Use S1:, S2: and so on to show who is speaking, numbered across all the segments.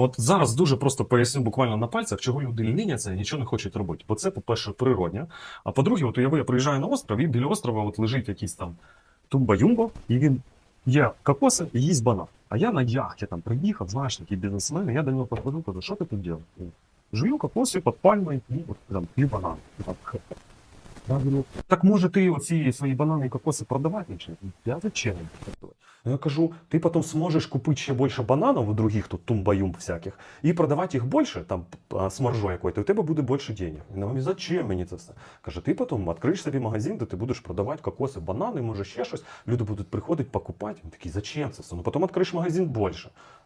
S1: От зараз дуже просто поясню буквально на пальцях, чого люди ліняться і нічого не хочуть робити. Бо це, по-перше, природня. А по-друге, от уяви, я приїжджаю на остров, і біля острова от лежить якийсь там тумба-юмба, і він є кокоси і їсть банан. А я на яхті там приїхав, знаєш, такий бізнесмен, і я до нього підходив, кажу, що ти тут робиш? Жую кокоси під пальмою, і от там п'ю банан. Так, може ти оці свої банани і кокоси продавати? Я зачем? Я кажу, ты потом сможешь купить ще більше бананів у других тут тумбаюм всяких і продавати їх більше, там з маржою якою, у тебе буде більше денег. Вона мені, зачем мені це все? Каже, ти потім відкриєш собі магазин, де ти будеш продавати кокоси, банани, може ще щось. Люди будуть приходити, покупати. Він такий, зачем це все? Ну потім відкриєш магазин більше.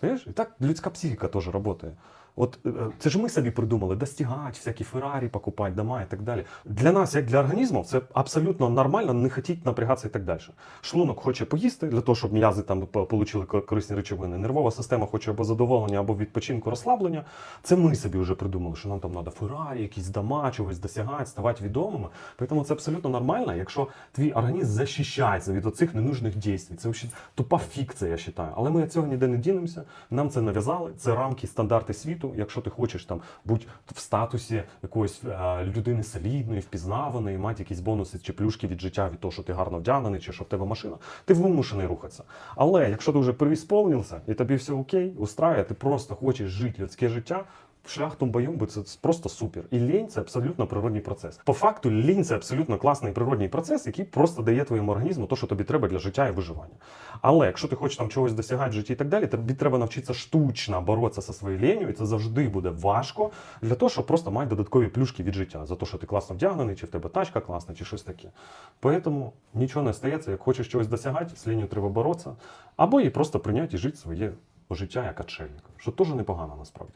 S1: Понимаєш? І так людська психіка теж працює. От е, це ж ми собі придумали достигати, всякі Феррарі покупати, дома і так далі. Для нас, як для організму, це абсолютно нормально не хотіти напрягатися і так далі. Шлунок хоче поїсти для того, щоб м'язи там ко- корисні речовини. Нервова система хоче або задоволення, або відпочинку, розслаблення. Це ми собі вже придумали, що нам там треба Феррарі, якісь дома, чогось досягати, ставати відомими. Тому це абсолютно нормально, якщо твій організм захищається від оцих ненужних дій. Це тупа фікція, я вважаю. Але ми цього ніде не дінемося. Нам це нав'язали. Це рамки, стандарти світу. Якщо ти хочеш там бути в статусі якоїсь е, людини солідної, впізнаваної, мати якісь бонуси чи плюшки від життя від того, що ти гарно вдягнений, чи що в тебе машина, ти вимушений рухатися. Але якщо ти вже привісповнився і тобі все окей, устраює, ти просто хочеш жити людське життя. Шлях тумбайомби це просто супер. І лінь це абсолютно природній процес. По факту, лінь це абсолютно класний природній процес, який просто дає твоєму організму те, що тобі треба для життя і виживання. Але якщо ти хочеш там чогось досягати в житті і так далі, тобі треба навчитися штучно боротися зі своєю лінію, і це завжди буде важко для того, щоб просто мати додаткові плюшки від життя за те, що ти класно вдягнений, чи в тебе тачка класна, чи щось таке. Тому нічого не стається, як хочеш чогось досягати, з лінією треба боротися, або її просто прийняти і жити своє життя як отшельник, що теж непогано насправді.